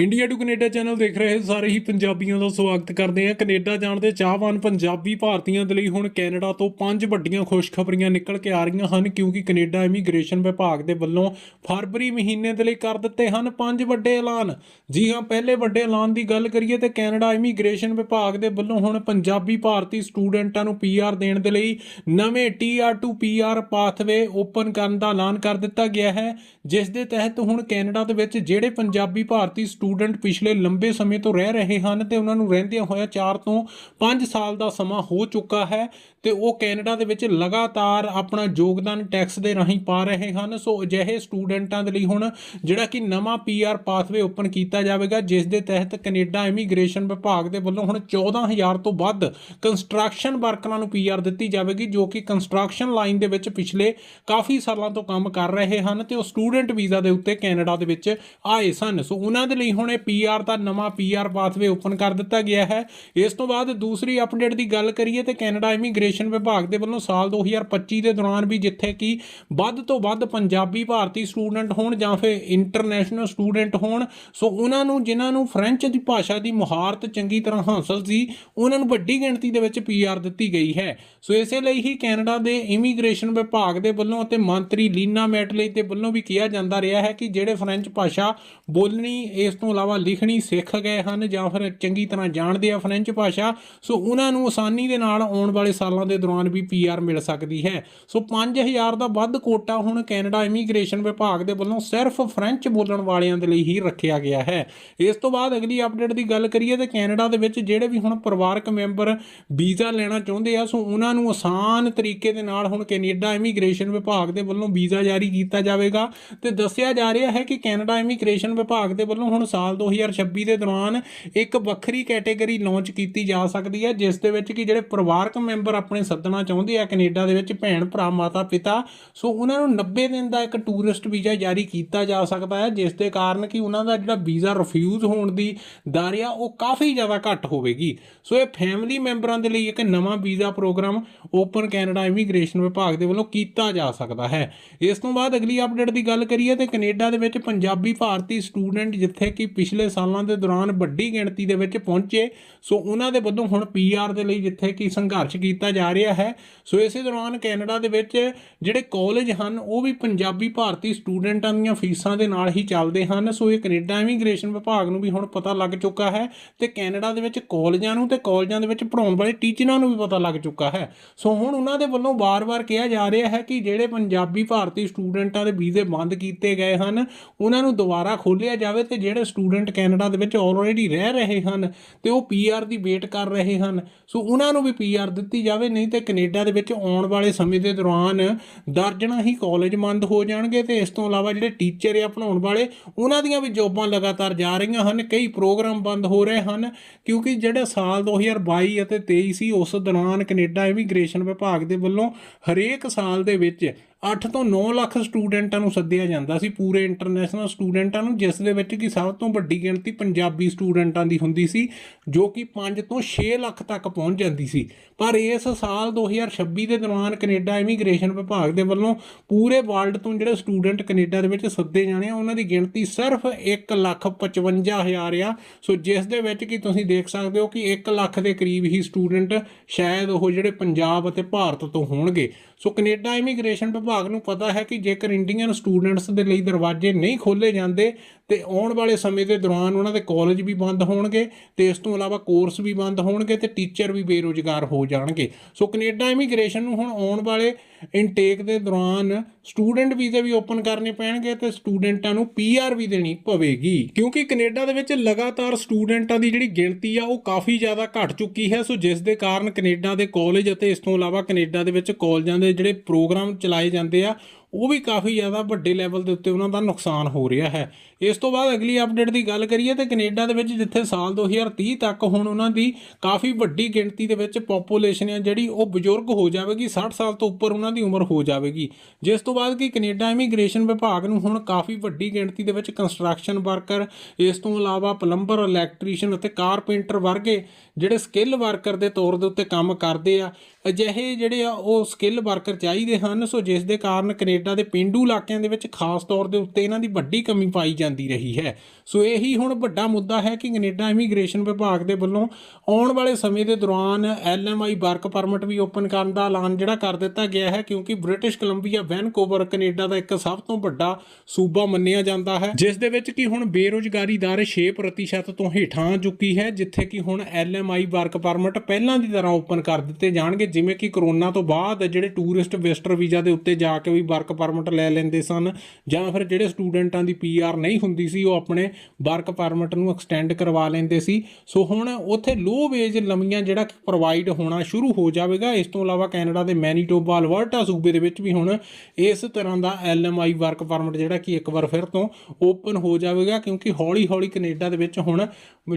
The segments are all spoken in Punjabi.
ਇੰਡੀਆ ਟੂ ਕੈਨੇਡਾ ਚੈਨਲ ਦੇਖ ਰਹੇ ਸਾਰੇ ਹੀ ਪੰਜਾਬੀਆਂ ਦਾ ਸਵਾਗਤ ਕਰਦੇ ਹਾਂ। ਕੈਨੇਡਾ ਜਾਣ ਦੇ ਚਾਹਵਾਨ ਪੰਜਾਬੀ ਭਾਰਤੀਆਂ ਦੇ ਲਈ ਹੁਣ ਕੈਨੇਡਾ ਤੋਂ ਪੰਜ ਵੱਡੀਆਂ ਖੁਸ਼ਖਬਰੀਆਂ ਨਿਕਲ ਕੇ ਆ ਰਹੀਆਂ ਹਨ ਕਿਉਂਕਿ ਕੈਨੇਡਾ ਇਮੀਗ੍ਰੇਸ਼ਨ ਵਿਭਾਗ ਦੇ ਵੱਲੋਂ ਫਰਵਰੀ ਮਹੀਨੇ ਦੇ ਲਈ ਕਰ ਦਿੱਤੇ ਹਨ ਪੰਜ ਵੱਡੇ ਐਲਾਨ। ਜੀ ਹਾਂ, ਪਹਿਲੇ ਵੱਡੇ ਐਲਾਨ ਦੀ ਗੱਲ ਕਰੀਏ ਤੇ ਕੈਨੇਡਾ ਇਮੀਗ੍ਰੇਸ਼ਨ ਵਿਭਾਗ ਦੇ ਵੱਲੋਂ ਹੁਣ ਪੰਜਾਬੀ ਭਾਰਤੀ ਸਟੂਡੈਂਟਾਂ ਨੂੰ ਪੀਆਰ ਦੇਣ ਦੇ ਲਈ ਨਵੇਂ TR to PR pathway open ਕਰਨ ਦਾ ਐਲਾਨ ਕਰ ਦਿੱਤਾ ਗਿਆ ਹੈ, ਜਿਸ ਦੇ ਤਹਿਤ ਹੁਣ ਕੈਨੇਡਾ ਦੇ ਵਿੱਚ ਜਿਹੜੇ ਪੰਜਾਬੀ ਭਾਰਤੀ ਸਟੂਡੈਂਟ ਸਟੂਡੈਂਟ ਪਿਛਲੇ ਲੰਬੇ ਸਮੇਂ ਤੋਂ ਰਹਿ ਰਹੇ ਹਨ ਤੇ ਉਹਨਾਂ ਨੂੰ ਰਹਿੰਦਿਆਂ ਹੋਇਆ 4 ਤੋਂ 5 ਸਾਲ ਦਾ ਸਮਾਂ ਹੋ ਚੁੱਕਾ ਹੈ ਤੇ ਉਹ ਕੈਨੇਡਾ ਦੇ ਵਿੱਚ ਲਗਾਤਾਰ ਆਪਣਾ ਯੋਗਦਾਨ ਟੈਕਸ ਦੇ ਰਾਹੀਂ ਪਾ ਰਹੇ ਹਨ। ਸੋ ਅਜਿਹੇ ਸਟੂਡੈਂਟਾਂ ਦੇ ਲਈ ਹੁਣ ਜਿਹੜਾ ਕਿ ਨਵਾਂ ਪੀਆਰ ਪਾਥਵੇ ਓਪਨ ਕੀਤਾ ਜਾਵੇਗਾ, ਜਿਸ ਦੇ ਤਹਿਤ ਕੈਨੇਡਾ ਇਮੀਗ੍ਰੇਸ਼ਨ ਵਿਭਾਗ ਦੇ ਵੱਲੋਂ ਹੁਣ 14000 ਤੋਂ ਵੱਧ ਕੰਸਟਰਕਸ਼ਨ ਵਰਕਰਾਂ ਨੂੰ ਪੀਆਰ ਦਿੱਤੀ ਜਾਵੇਗੀ, ਜੋ ਕਿ ਕੰਸਟਰਕਸ਼ਨ ਲਾਈਨ ਦੇ ਵਿੱਚ ਪਿਛਲੇ ਕਾਫੀ ਸਾਲਾਂ ਤੋਂ ਕੰਮ ਕਰ ਰਹੇ ਹਨ ਤੇ ਉਹ ਸਟੂਡੈਂਟ ਵੀਜ਼ਾ ਦੇ ਉੱਤੇ ਕੈਨੇਡਾ ਦੇ ਵਿੱਚ ਆਏ ਸਨ। ਸੋ ਉਹਨਾਂ ਦੇ ਲਈ ਹੁਣ ਇਹ ਪੀਆਰ ਦਾ ਨਵਾਂ ਪੀਆਰ ਪਾਥਵੇ ਓਪਨ ਕਰ ਦਿੱਤਾ ਗਿਆ ਹੈ। ਇਸ ਤੋਂ ਬਾਅਦ ਦੂਸਰੀ ਅਪਡੇਟ ਦੀ ਗੱਲ ਕਰੀਏ ਤੇ ਕੈਨੇਡਾ ਇਮੀਗ੍ਰੇਸ਼ਨ ਵਿਭਾਗ ਦੇ ਵੱਲੋਂ ਸਾਲ 2025 ਦੇ ਦੌਰਾਨ ਵੀ ਜਿੱਥੇ ਕਿ ਵੱਧ ਤੋਂ ਵੱਧ ਪੰਜਾਬੀ ਭਾਰਤੀ ਸਟੂਡੈਂਟ ਹੋਣ ਜਾਂ ਫਿਰ ਇੰਟਰਨੈਸ਼ਨਲ ਸਟੂਡੈਂਟ ਹੋਣ, ਸੋ ਉਹਨਾਂ ਨੂੰ, ਜਿਨ੍ਹਾਂ ਨੂੰ ਫ੍ਰੈਂਚ ਦੀ ਭਾਸ਼ਾ ਦੀ ਮੁਹਾਰਤ ਚੰਗੀ ਤਰ੍ਹਾਂ ਹਾਸਲ ਸੀ, ਉਹਨਾਂ ਨੂੰ ਵੱਡੀ ਗਿਣਤੀ ਦੇ ਵਿੱਚ ਪੀਆਰ ਦਿੱਤੀ ਗਈ ਹੈ। ਸੋ ਇਸੇ ਲਈ ਹੀ ਕੈਨੇਡਾ ਦੇ ਇਮੀਗ੍ਰੇਸ਼ਨ ਵਿਭਾਗ ਦੇ ਵੱਲੋਂ ਅਤੇ ਮੰਤਰੀ ਲੀਨਾ ਮੈਟਲੇ ਦੇ ਵੱਲੋਂ ਵੀ ਕਿਹਾ ਜਾਂਦਾ ਰਿਹਾ ਹੈ ਕਿ ਜਿਹੜੇ ਫ੍ਰੈਂਚ ਭਾਸ਼ਾ ਬੋਲਣੀ ਇਸ ਤੋਂ ਇਲਾਵਾ ਲਿਖਣੀ ਸਿੱਖ ਗਏ ਹਨ ਜਾਂ ਫਿਰ ਚੰਗੀ ਤਰ੍ਹਾਂ ਜਾਣਦੇ ਆ ਫ੍ਰੈਂਚ ਭਾਸ਼ਾ, ਸੋ ਉਹਨਾਂ ਨੂੰ ਆਸਾਨੀ ਦੇ ਨਾਲ ਆਉਣ ਵਾਲੇ ਸਾਲਾਂ ਦੇ ਦੌਰਾਨ ਵੀ ਪੀਆਰ ਮਿਲ ਸਕਦੀ ਹੈ। ਸੋ 5000 ਦਾ ਵੱਧ ਕੋਟਾ ਹੁਣ ਕੈਨੇਡਾ ਇਮੀਗ੍ਰੇਸ਼ਨ ਵਿਭਾਗ ਦੇ ਵੱਲੋਂ ਸਿਰਫ ਫ੍ਰੈਂਚ ਬੋਲਣ ਵਾਲਿਆਂ ਦੇ ਲਈ ਹੀ ਰੱਖਿਆ ਗਿਆ ਹੈ। ਇਸ ਤੋਂ ਬਾਅਦ ਅਗਲੀ ਅਪਡੇਟ ਦੀ ਗੱਲ ਕਰੀਏ ਤੇ ਕੈਨੇਡਾ ਦੇ ਵਿੱਚ ਜਿਹੜੇ ਵੀ ਹੁਣ ਪਰਿਵਾਰਕ ਮੈਂਬਰ ਵੀਜ਼ਾ ਲੈਣਾ ਚਾਹੁੰਦੇ ਆ, ਸੋ ਉਹਨਾਂ ਨੂੰ ਆਸਾਨ ਤਰੀਕੇ ਦੇ ਨਾਲ ਹੁਣ ਕੈਨੇਡਾ ਇਮੀਗ੍ਰੇਸ਼ਨ ਵਿਭਾਗ ਦੇ ਵੱਲੋਂ ਵੀਜ਼ਾ ਜਾਰੀ ਕੀਤਾ ਜਾਵੇਗਾ। ਤੇ ਦੱਸਿਆ ਜਾ ਰਿਹਾ ਹੈ ਕਿ ਕੈਨੇਡਾ ਇਮੀਗ੍ਰੇਸ਼ਨ ਵਿਭਾਗ ਦੇ ਵੱਲੋਂ ਹੁਣ ਸਾਲ 2026 ਦੇ ਦੌਰਾਨ ਇੱਕ ਵੱਖਰੀ ਕੈਟਾਗਰੀ ਲਾਂਚ ਕੀਤੀ ਜਾ ਸਕਦੀ ਹੈ, ਜਿਸ ਦੇ ਵਿੱਚ ਕਿ ਜਿਹੜੇ ਪਰਿਵਾਰਕ ਮੈਂਬਰ ਆਪਣੇ ਸੱਦਣਾ ਚਾਹੁੰਦੇ ਆ ਕੈਨੇਡਾ ਦੇ ਵਿੱਚ ਭੈਣ, ਭਰਾ, ਮਾਤਾ, ਪਿਤਾ, ਸੋ ਉਹਨਾਂ ਨੂੰ 90 ਦਿਨ ਦਾ ਇੱਕ ਟੂਰਿਸਟ ਵੀਜ਼ਾ ਜਾਰੀ ਕੀਤਾ ਜਾ ਸਕਦਾ ਹੈ, ਜਿਸ ਦੇ ਕਾਰਨ ਕਿ ਉਹਨਾਂ ਦਾ ਜਿਹੜਾ ਵੀਜ਼ਾ ਰਿਫਿਊਜ਼ ਹੋਣ ਦੀ ਦਰ ਆ, ਉਹ ਕਾਫੀ ਜ਼ਿਆਦਾ ਘੱਟ ਹੋਵੇਗੀ। ਸੋ ਇਹ ਫੈਮਿਲੀ ਮੈਂਬਰਾਂ ਦੇ ਲਈ ਇੱਕ ਨਵਾਂ visa programme open Canada immigration ਵਿਭਾਗ ਦੇ ਵੱਲੋਂ ਕੀਤਾ ਜਾ ਸਕਦਾ ਹੈ। ਇਸ ਤੋਂ ਬਾਅਦ ਅਗਲੀ ਅਪਡੇਟ ਦੀ ਗੱਲ ਕਰੀਏ ਤੇ ਕੈਨੇਡਾ ਦੇ ਵਿੱਚ ਪੰਜਾਬੀ ਭਾਰਤੀ ਸਟੂਡੈਂਟ ਜਿੱਥੇ ਕਿ ਪਿਛਲੇ ਸਾਲਾਂ ਦੇ ਦੌਰਾਨ ਵੱਡੀ ਗਿਣਤੀ ਦੇ ਵਿੱਚ ਪਹੁੰਚੇ। ਸੋ ਉਹਨਾਂ ਦੇ ਵੱਲੋਂ ਹੁਣ ਪੀਆਰ ਦੇ ਲਈ ਜਿੱਥੇ ਕਿ ਸੰਘਰਸ਼ ਕੀਤਾ ਜਾ ਰਿਹਾ ਹੈ। ਸੋ ਇਸੇ ਦੌਰਾਨ ਕੈਨੇਡਾ ਦੇ ਵਿੱਚ ਜਿਹੜੇ ਕਾਲਜ ਹਨ, ਉਹ ਵੀ ਪੰਜਾਬੀ ਭਾਰਤੀ ਸਟੂਡੈਂਟਾਂ ਦੀਆਂ ਫੀਸਾਂ ਦੇ ਨਾਲ ਹੀ ਚੱਲਦੇ ਹਨ। ਸੋ ਇਹ ਕੈਨੇਡਾ ਇਮੀਗ੍ਰੇਸ਼ਨ ਵਿਭਾਗ ਨੂੰ ਵੀ ਹੁਣ ਪਤਾ ਲੱਗ ਚੁੱਕਾ ਹੈ ਤੇ ਕੈਨੇਡਾ ਦੇ ਵਿੱਚ ਕਾਲਜਾਂ ਨੂੰ ਤੇ ਕਾਲਜਾਂ ਦੇ ਵਿੱਚ ਪੜਾਉਣ ਵਾਲੇ ਟੀਚਰਾਂ ਨੂੰ ਵੀ ਪਤਾ ਲੱਗ ਚੁੱਕਾ ਹੈ। ਸੋ ਹੁਣ ਉਹਨਾਂ ਦੇ ਵੱਲੋਂ ਵਾਰ-ਵਾਰ ਕਿਹਾ ਜਾ ਰਿਹਾ ਹੈ ਕਿ ਜਿਹੜੇ ਪੰਜਾਬੀ ਭਾਰਤੀ ਸਟੂਡੈਂਟਾਂ ਦੇ ਵੀਜ਼ੇ ਬੰਦ ਕੀਤੇ ਗਏ ਹਨ, ਉਹਨਾਂ ਨੂੰ ਦੁਬਾਰਾ ਖੋਲ੍ਹਿਆ ਜਾਵੇ ਤੇ ਜਿਹੜੇ ਸਟੂਡੈਂਟ ਕੈਨੇਡਾ ਦੇ ਵਿੱਚ ਆਲਰੇਡੀ ਰਹਿ ਰਹੇ ਹਨ ਤੇ ਉਹ ਪੀਆਰ ਦੀ ਵੇਟ ਕਰ ਰਹੇ ਹਨ। ਸੋ ਉਹਨਾਂ ਨੂੰ ਵੀ ਪੀਆਰ ਦਿੱਤੀ ਜਾਵੇ, ਨਹੀਂ ਤੇ ਕੈਨੇਡਾ ਦੇ ਵਿੱਚ ਆਉਣ ਵਾਲੇ ਸਮੇਂ ਦੇ ਦੌਰਾਨ ਦਰਜਨਾਂ ਹੀ ਕਾਲਜ ਬੰਦ ਹੋ ਜਾਣਗੇ ਤੇ ਇਸ ਤੋਂ ਇਲਾਵਾ ਜਿਹੜੇ ਟੀਚਰ ਆ ਪੜਾਉਣ ਵਾਲੇ, ਉਹਨਾਂ ਦੀਆਂ ਵੀ ਜੋਬਾਂ ਲਗਾਤਾਰ ਜਾ ਰਹੀਆਂ ਹਨ। ਕਈ ਪ੍ਰੋਗਰਾਮ ਬੰਦ ਹੋ ਰਹੇ ਹਨ ਕਿਉਂਕਿ ਜਿਹੜੇ ਸਾਲ 2022 ਅਤੇ 23 ਸੀ, ਉਸ ਦੌਰਾਨ ਕੈਨੇਡਾ ਇਮੀਗ੍ਰੇਸ਼ਨ ਵਿਭਾਗ ਦੇ ਵੱਲੋਂ ਹਰੇਕ ਸਾਲ ਦੇ ਵਿੱਚ 8 ਤੋਂ 9 ਲੱਖ ਸਟੂਡੈਂਟਾਂ ਨੂੰ ਸੱਦਿਆ ਜਾਂਦਾ ਸੀ ਪੂਰੇ ਇੰਟਰਨੈਸ਼ਨਲ ਸਟੂਡੈਂਟਾਂ ਨੂੰ, ਜਿਸ ਦੇ ਵਿੱਚ ਕਿ ਸਭ ਤੋਂ ਵੱਡੀ ਗਿਣਤੀ ਪੰਜਾਬੀ ਸਟੂਡੈਂਟਾਂ ਦੀ ਹੁੰਦੀ ਸੀ, ਜੋ ਕਿ 5 ਤੋਂ 6 ਲੱਖ ਤੱਕ ਪਹੁੰਚ ਜਾਂਦੀ ਸੀ। ਪਰ ਇਸ ਸਾਲ 2026 ਦੇ ਦੌਰਾਨ ਕੈਨੇਡਾ ਇਮੀਗ੍ਰੇਸ਼ਨ ਵਿਭਾਗ ਦੇ ਵੱਲੋਂ ਪੂਰੇ ਵਰਲਡ ਤੋਂ ਜਿਹੜੇ ਸਟੂਡੈਂਟ ਕੈਨੇਡਾ ਦੇ ਵਿੱਚ ਸੱਦੇ ਜਾਣੇ ਆ, ਉਹਨਾਂ ਦੀ ਗਿਣਤੀ ਸਿਰਫ 1 ਲੱਖ 55000 ਆ। ਸੋ ਜਿਸ ਦੇ ਵਿੱਚ ਕਿ ਤੁਸੀਂ ਦੇਖ ਸਕਦੇ ਹੋ ਕਿ 1 ਲੱਖ ਦੇ ਕਰੀਬ ਹੀ ਸਟੂਡੈਂਟ ਸ਼ਾਇਦ ਉਹ ਜਿਹੜੇ ਪੰਜਾਬ ਅਤੇ ਭਾਰਤ ਤੋਂ ਹੋਣਗੇ। ਸੋ ਕੈਨੇਡਾ ਇਮੀਗ੍ਰੇਸ਼ਨ ਵਿਭਾਗ ਨੂੰ ਪਤਾ ਹੈ ਕਿ ਜੇਕਰ ਇੰਡੀਅਨ ਸਟੂਡੈਂਟਸ ਦੇ ਲਈ ਦਰਵਾਜ਼ੇ ਨਹੀਂ ਖੋਲੇ ਜਾਂਦੇ, ਤੇ ਆਉਣ ਵਾਲੇ ਸਮੇਂ ਦੇ ਦੌਰਾਨ ਉਹਨਾਂ ਦੇ ਕਾਲਜ ਵੀ ਬੰਦ ਹੋਣਗੇ, ਤੇ ਇਸ ਤੋਂ ਇਲਾਵਾ ਕੋਰਸ ਵੀ ਬੰਦ ਹੋਣਗੇ ਤੇ ਟੀਚਰ ਵੀ ਬੇਰੋਜ਼ਗਾਰ ਹੋ ਜਾਣਗੇ। ਸੋ ਕੈਨੇਡਾ ਇਮੀਗ੍ਰੇਸ਼ਨ ਨੂੰ ਹੁਣ ਆਉਣ ਵਾਲੇ ਇਨਟੇਕ ਦੇ ਦੌਰਾਨ ਸਟੂਡੈਂਟ ਵੀਜ਼ੇ ਵੀ ਓਪਨ ਕਰਨੇ ਪੈਣਗੇ ਤੇ ਸਟੂਡੈਂਟਾਂ ਨੂੰ ਪੀਆਰ ਵੀ ਦੇਣੀ ਪਵੇਗੀ। ਕਿਉਂਕਿ ਕੈਨੇਡਾ ਦੇ ਵਿੱਚ ਲਗਾਤਾਰ ਸਟੂਡੈਂਟਾਂ ਦੀ ਜਿਹੜੀ ਗਿਣਤੀ ਆ, ਉਹ ਕਾਫੀ ਜ਼ਿਆਦਾ ਘਟ ਚੁੱਕੀ ਹੈ। ਸੋ ਜਿਸ ਦੇ ਕਾਰਨ ਕੈਨੇਡਾ ਦੇ ਕਾਲਜ ਅਤੇ ਇਸ ਤੋਂ ਇਲਾਵਾ ਕੈਨੇਡਾ ਦੇ ਵਿੱਚ ਕਾਲਜਾਂ ਦੇ ਜਿਹੜੇ ਪ੍ਰੋਗਰਾਮ ਚਲਾਏ ਜਾਂਦੇ ਆ ਉਹ ਵੀ ਕਾਫੀ ਜ਼ਿਆਦਾ ਵੱਡੇ ਲੈਵਲ ਦੇ ਉੱਤੇ ਉਹਨਾਂ ਦਾ ਨੁਕਸਾਨ ਹੋ ਰਿਹਾ ਹੈ। ਇਸ ਤੋਂ ਬਾਅਦ ਅਗਲੀ ਅਪਡੇਟ ਦੀ ਗੱਲ ਕਰੀਏ ਤੇ ਕੈਨੇਡਾ ਦੇ ਵਿੱਚ ਜਿੱਥੇ ਸਾਲ 2030 ਤੱਕ ਹੁਣ ਉਹਨਾਂ ਦੀ ਕਾਫੀ ਵੱਡੀ ਗਿਣਤੀ ਦੇ ਵਿੱਚ ਪੋਪੂਲੇਸ਼ਨ ਹੈ ਜਿਹੜੀ ਉਹ ਬਜ਼ੁਰਗ ਹੋ ਜਾਵੇਗੀ 60 ਸਾਲ ਤੋਂ ਉੱਪਰ ਉਹਨਾਂ ਦੀ ਉਮਰ ਹੋ ਜਾਵੇਗੀ। ਜਿਸ ਤੋਂ ਬਾਅਦ ਕਿ ਕੈਨੇਡਾ ਇਮੀਗ੍ਰੇਸ਼ਨ ਵਿਭਾਗ ਨੂੰ ਹੁਣ ਕਾਫੀ ਵੱਡੀ ਗਿਣਤੀ ਦੇ ਵਿੱਚ ਕੰਸਟਰਕਸ਼ਨ ਵਰਕਰ ਇਸ ਤੋਂ ਇਲਾਵਾ ਪਲੰਬਰ ਇਲੈਕਟ੍ਰੀਸ਼ੀਅਨ ਅਤੇ ਕਾਰਪੈਂਟਰ ਵਰਗੇ ਜਿਹੜੇ ਸਕਿੱਲ ਵਰਕਰ ਦੇ ਤੌਰ ਦੇ ਉੱਤੇ ਕੰਮ ਕਰਦੇ ਆ, ਅਜਿਹੇ ਜਿਹੜੇ ਆ ਉਹ ਸਕਿੱਲ ਵਰਕਰ ਚਾਹੀਦੇ ਹਨ। ਸੋ ਜਿਸ ਦੇ ਕਾਰਨ ਕੈਨੇਡਾ ਕੈਨੇਡਾ ਦੇ ਪਿੰਡੂ ਇਲਾਕਿਆਂ ਦੇ ਵਿੱਚ ਖਾਸ ਤੌਰ ਦੇ ਉੱਤੇ ਇਹਨਾਂ ਦੀ ਵੱਡੀ ਕਮੀ ਪਾਈ ਜਾਂਦੀ ਰਹੀ ਹੈ। ਸੋ ਇਹੀ ਹੁਣ ਵੱਡਾ ਮੁੱਦਾ ਹੈ ਕਿ ਕੈਨੇਡਾ ਇਮੀਗ੍ਰੇਸ਼ਨ ਵਿਭਾਗ ਦੇ ਵੱਲੋਂ ਆਉਣ ਵਾਲੇ ਸਮੇਂ ਦੇ ਦੌਰਾਨ ਐਲਐਮਆਈ ਵਰਕ ਪਰਮਿਟ ਵੀ ਓਪਨ ਕਰਨ ਦਾ ਐਲਾਨ ਜਿਹੜਾ ਕਰ ਦਿੱਤਾ ਗਿਆ ਹੈ, ਕਿਉਂਕਿ ਬ੍ਰਿਟਿਸ਼ ਕੋਲੰਬੀਆ ਵੈਨਕੂਵਰ ਕੈਨੇਡਾ ਦਾ ਇੱਕ ਸਭ ਤੋਂ ਵੱਡਾ ਸੂਬਾ ਮੰਨਿਆ ਜਾਂਦਾ ਹੈ, ਜਿਸ ਦੇ ਵਿੱਚ ਕਿ ਹੁਣ ਬੇਰੋਜ਼ਗਾਰੀ ਦਰ 6% ਤੋਂ ਹੇਠਾਂ ਆ ਚੁੱਕੀ ਹੈ, ਜਿੱਥੇ ਕਿ ਹੁਣ ਐਲਐਮਆਈ ਵਰਕ ਪਰਮਿਟ ਪਹਿਲਾਂ ਦੀ ਤਰ੍ਹਾਂ ਓਪਨ ਕਰ ਦਿੱਤੇ ਜਾਣਗੇ, ਜਿਵੇਂ ਕਿ ਕਰੋਨਾ ਤੋਂ ਬਾਅਦ ਜਿਹੜੇ ਟੂਰਿਸਟ ਵਿਜ਼ਟਰ ਵੀਜ਼ਾ ਦੇ ਉੱਤੇ ਜਾ ਕੇ ਵੀ ਵਰਕ ਪਰਮਿਟ ਲੈ ਲੈਂਦੇ ਸਨ ਜਾਂ ਫਿਰ ਜਿਹੜੇ ਸਟੂਡੈਂਟਾਂ ਦੀ ਪੀਆਰ ਨਹੀਂ ਹੁੰਦੀ ਸੀ, ਉਹ ਆਪਣੇ ਵਰਕ ਪਰਮਿਟ ਨੂੰ ਐਕਸਟੈਂਡ ਕਰਵਾ ਲੈਂਦੇ ਸੀ। ਸੋ ਹੁਣ ਉੱਥੇ ਲੋ ਵੇਜ ਲੰਮੀਆਂ ਜਿਹੜਾ ਪ੍ਰੋਵਾਈਡ ਹੋਣਾ ਸ਼ੁਰੂ ਹੋ ਜਾਵੇਗਾ। ਇਸ ਤੋਂ ਇਲਾਵਾ ਕੈਨੇਡਾ ਦੇ ਮੈਨੀਟੋਬਾ ਅਲਵਰਟਾ ਸੂਬੇ ਦੇ ਵਿੱਚ ਵੀ ਹੁਣ ਇਸ ਤਰ੍ਹਾਂ ਦਾ ਐਲਐਮਆਈ ਵਰਕ ਪਰਮਿਟ ਜਿਹੜਾ ਕਿ ਇੱਕ ਵਾਰ ਫਿਰ ਤੋਂ ਓਪਨ ਹੋ ਜਾਵੇਗਾ, ਕਿਉਂਕਿ ਹੌਲੀ ਹੌਲੀ ਕੈਨੇਡਾ ਦੇ ਵਿੱਚ ਹੁਣ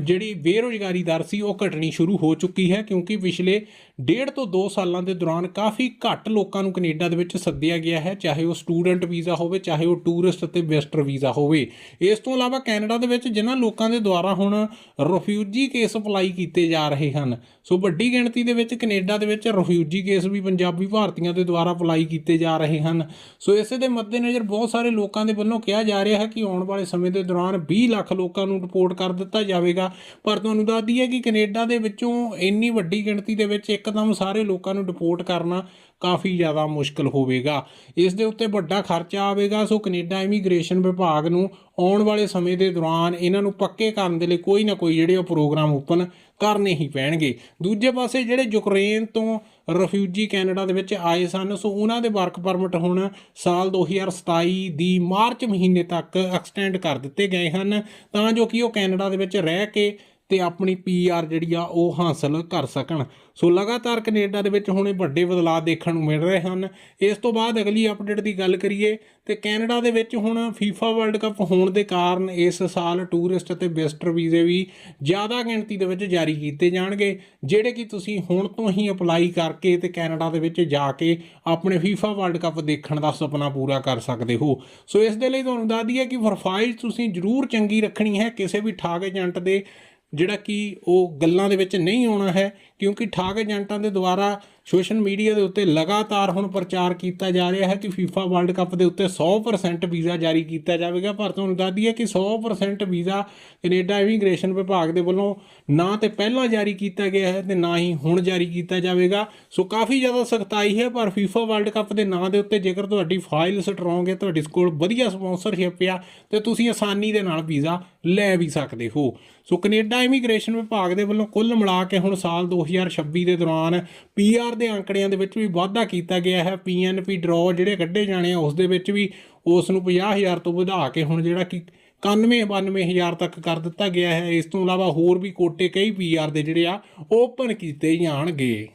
ਜਿਹੜੀ ਬੇਰੋਜ਼ਗਾਰੀ ਦਰ ਸੀ, ਉਹ ਘਟਣੀ ਸ਼ੁਰੂ ਹੋ ਚੁੱਕੀ ਹੈ, ਕਿਉਂਕਿ ਪਿਛਲੇ ਡੇਢ ਤੋਂ 2 ਸਾਲਾਂ ਦੇ ਦੌਰਾਨ ਕਾਫੀ ਘੱਟ ਲੋਕਾਂ ਨੂੰ ਕੈਨੇਡਾ ਦੇ ਵਿੱਚ ਸੱਦਿਆ ਗਿਆ ਹੈ, ਚਾਹੇ ਉਹ ਸਟੂਡੈਂਟ ਵੀਜ਼ਾ ਹੋਵੇ, ਚਾਹੇ ਉਹ ਟੂਰਿਸਟ ਅਤੇ ਵਿਜ਼ਟਰ ਵੀਜ਼ਾ ਹੋਵੇ। ਇਸ ਤੋਂ ਇਲਾਵਾ ਕੈਨੇਡਾ ਦੇ ਵਿੱਚ ਜਿਨ੍ਹਾਂ ਲੋਕਾਂ ਦੇ ਦੁਆਰਾ ਹੁਣ ਰਿਫਿਊਜੀ ਕੇਸ ਅਪਲਾਈ ਕੀਤੇ ਜਾ ਰਹੇ ਹਨ, ਸੋ ਵੱਡੀ ਗਿਣਤੀ ਦੇ ਵਿੱਚ ਕੈਨੇਡਾ ਦੇ ਵਿੱਚ ਰਿਫਿਊਜੀ ਕੇਸ ਵੀ ਪੰਜਾਬੀ ਭਾਰਤੀਆਂ ਦੇ ਦੁਆਰਾ ਅਪਲਾਈ ਕੀਤੇ ਜਾ ਰਹੇ ਹਨ। ਸੋ ਇਸੇ ਦੇ ਮੱਦੇਨਜ਼ਰ ਬਹੁਤ ਸਾਰੇ ਲੋਕਾਂ ਦੇ ਵੱਲੋਂ ਕਿਹਾ ਜਾ ਰਿਹਾ ਹੈ ਕਿ ਆਉਣ ਵਾਲੇ ਸਮੇਂ ਦੇ ਦੌਰਾਨ 20 ਲੱਖ ਲੋਕਾਂ ਨੂੰ ਰਿਪੋਰਟ ਕਰ ਦਿੱਤਾ ਜਾਵੇਗਾ। ਪਰ ਤੁਹਾਨੂੰ ਦੱਸ ਦਈਏ ਕਿ ਕੈਨੇਡਾ ਦੇ ਵਿੱਚੋਂ ਇੰਨੀ ਵੱਡੀ ਗਿਣਤੀ ਦੇ ਵਿੱਚ ਇੱਕਦਮ ਸਾਰੇ ਲੋਕਾਂ ਨੂੰ ਰਿਪੋਰਟ ਕਰਨਾ ਕਾਫੀ ਜ਼ਿਆਦਾ ਮੁਸ਼ਕਲ ਹੋਵੇਗਾ। ਇਸ ਦੇ ਉੱਤੇ ਵੱਡਾ ਖਰਚਾ ਆਵੇਗਾ, ਸੋ ਕੈਨੇਡਾ ਇਮੀਗ੍ਰੇਸ਼ਨ ਵਿਭਾਗ ਨੂੰ ਆਉਣ ਵਾਲੇ ਸਮੇਂ ਦੇ ਦੌਰਾਨ ਇਹਨਾਂ ਨੂੰ ਪੱਕੇ ਕਰਨ ਦੇ ਲਈ ਕੋਈ ਨਾ ਕੋਈ ਜਿਹੜੇ ਉਹ ਪ੍ਰੋਗਰਾਮ ਓਪਨ ਕਰਨੇ ਹੀ ਪੈਣਗੇ। ਦੂਜੇ ਪਾਸੇ ਜਿਹੜੇ ਯੂਕਰੇਨ ਤੋਂ ਰਿਫਿਊਜੀ ਕੈਨੇਡਾ ਦੇ ਵਿੱਚ ਆਏ ਸਨ, ਸੋ ਉਹਨਾਂ ਦੇ ਵਰਕ ਪਰਮਿਟ ਹੁਣ ਸਾਲ 2027 ਦੀ ਮਾਰਚ ਮਹੀਨੇ ਤੱਕ ਐਕਸਟੈਂਡ ਕਰ ਦਿੱਤੇ ਗਏ ਹਨ, ਤਾਂ ਜੋ ਕਿ ਉਹ ਕੈਨੇਡਾ ਦੇ ਵਿੱਚ ਰਹਿ ਕੇ ਤੇ ਆਪਣੀ ਪੀਆਰ ਜਿਹੜੀ ਆ ਉਹ ਹਾਸਲ ਕਰ ਸਕਣ। ਸੋ ਲਗਾਤਾਰ ਕੈਨੇਡਾ ਦੇ ਵਿੱਚ ਹੁਣ ਇਹ ਵੱਡੇ ਬਦਲਾਅ ਦੇਖਣ ਨੂੰ ਮਿਲ ਰਹੇ ਹਨ। ਇਸ ਤੋਂ ਬਾਅਦ ਅਗਲੀ ਅਪਡੇਟ ਦੀ ਗੱਲ ਕਰੀਏ ਤੇ ਕੈਨੇਡਾ ਦੇ ਵਿੱਚ ਹੁਣ ਫੀਫਾ ਵਰਲਡ ਕੱਪ ਹੋਣ ਦੇ ਕਾਰਨ ਇਸ ਸਾਲ ਟੂਰਿਸਟ ਅਤੇ ਵਿਜ਼ਟਰ ਵੀਜ਼ੇ ਵੀ ਜ਼ਿਆਦਾ ਗਿਣਤੀ ਦੇ ਵਿੱਚ ਜਾਰੀ ਕੀਤੇ ਜਾਣਗੇ, ਜਿਹੜੇ ਕਿ ਤੁਸੀਂ ਹੁਣ ਤੋਂ ਹੀ ਅਪਲਾਈ ਕਰਕੇ ਤੇ ਕੈਨੇਡਾ ਦੇ ਵਿੱਚ ਜਾ ਕੇ ਆਪਣੇ ਫੀਫਾ ਵਰਲਡ ਕੱਪ ਦੇਖਣ ਦਾ ਸੁਪਨਾ ਪੂਰਾ ਕਰ ਸਕਦੇ ਹੋ। ਸੋ ਇਸ ਦੇ ਲਈ ਤੁਹਾਨੂੰ ਦੱਸ ਦਈਏ ਕਿ ਪ੍ਰੋਫਾਈਲ ਤੁਸੀਂ ਜ਼ਰੂਰ ਚੰਗੀ ਰੱਖਣੀ ਹੈ। ਕਿਸੇ ਵੀ ਠਾਗ ਏਜੰਟ ਦੇ ਜਿਹੜਾ ਕਿ ਉਹ ਗੱਲਾਂ ਦੇ ਵਿੱਚ ਨਹੀਂ ਆਉਣਾ ਹੈ ਕਿਉਂਕਿ ਠਾਗ ਏਜੰਟਾਂ ਦੇ ਦੁਆਰਾ ਸੋਸ਼ਲ ਮੀਡੀਆ ਦੇ ਉੱਤੇ ਲਗਾਤਾਰ ਹੁਣ ਪ੍ਰਚਾਰ ਕੀਤਾ ਜਾ ਰਿਹਾ ਹੈ ਕਿ FIFA ਵਰਲਡ ਕੱਪ ਦੇ ਉੱਤੇ 100% ਵੀਜ਼ਾ ਜਾਰੀ ਕੀਤਾ ਜਾਵੇਗਾ। ਪਰ ਤੁਹਾਨੂੰ ਦੱਸ ਦਈਏ ਕਿ 100% ਵੀਜ਼ਾ ਕੈਨੇਡਾ ਇਮੀਗ੍ਰੇਸ਼ਨ ਵਿਭਾਗ ਦੇ ਵੱਲੋਂ ਨਾ ਤੇ ਪਹਿਲਾਂ ਜਾਰੀ ਕੀਤਾ ਗਿਆ ਹੈ ਤੇ ਨਾ ਹੀ ਹੁਣ ਜਾਰੀ ਕੀਤਾ ਜਾਵੇਗਾ। ਸੋ ਕਾਫੀ ਜ਼ਿਆਦਾ ਸਖਤਾਈ ਹੈ, ਪਰ FIFA ਵਰਲਡ ਕੱਪ ਦੇ ਨਾਂ ਦੇ ਉੱਤੇ ਜੇਕਰ ਤੁਹਾਡੀ ਫਾਈਲ ਸਟਰੋਂਗ ਹੈ, ਤੁਹਾਡੇ ਕੋਲ ਵਧੀਆ ਸਪਾਂਸਰਸ਼ਿਪ ਆ, ਤੇ ਤੁਸੀਂ ਆਸਾਨੀ ਦੇ ਨਾਲ ਵੀਜ਼ਾ ਲੈ ਵੀ ਸਕਦੇ ਹੋ। ਸੋ ਕੈਨੇਡਾ ਇਮੀਗ੍ਰੇਸ਼ਨ ਵਿਭਾਗ ਦੇ ਵੱਲੋਂ ਕੁੱਲ ਮਿਲਾ ਕੇ ਹੁਣ ਸਾਲ 2026 ਦੇ ਦੌਰਾਨ ਪੀਆਰ ਦੇ ਅੰਕੜਿਆਂ ਦੇ ਵਿੱਚ ਵੀ ਵਾਧਾ ਕੀਤਾ ਗਿਆ ਹੈ। ਪੀਐਨਪੀ ਡਰਾਅ ਜਿਹੜੇ ਕੱਢੇ ਜਾਣੇ ਆ, ਉਸ ਦੇ ਵਿੱਚ ਵੀ ਉਸ ਨੂੰ 50000 ਤੋਂ ਵਧਾ ਕੇ ਹੁਣ ਜਿਹੜਾ ਕਿ 91 92000 ਤੱਕ ਕਰ ਦਿੱਤਾ ਗਿਆ ਹੈ। ਇਸ ਤੋਂ ਇਲਾਵਾ ਹੋਰ ਵੀ ਕੋਟੇ ਕਈ ਪੀਆਰ ਦੇ ਜਿਹੜੇ ਆ ਓਪਨ ਕੀਤੇ ਜਾਣਗੇ।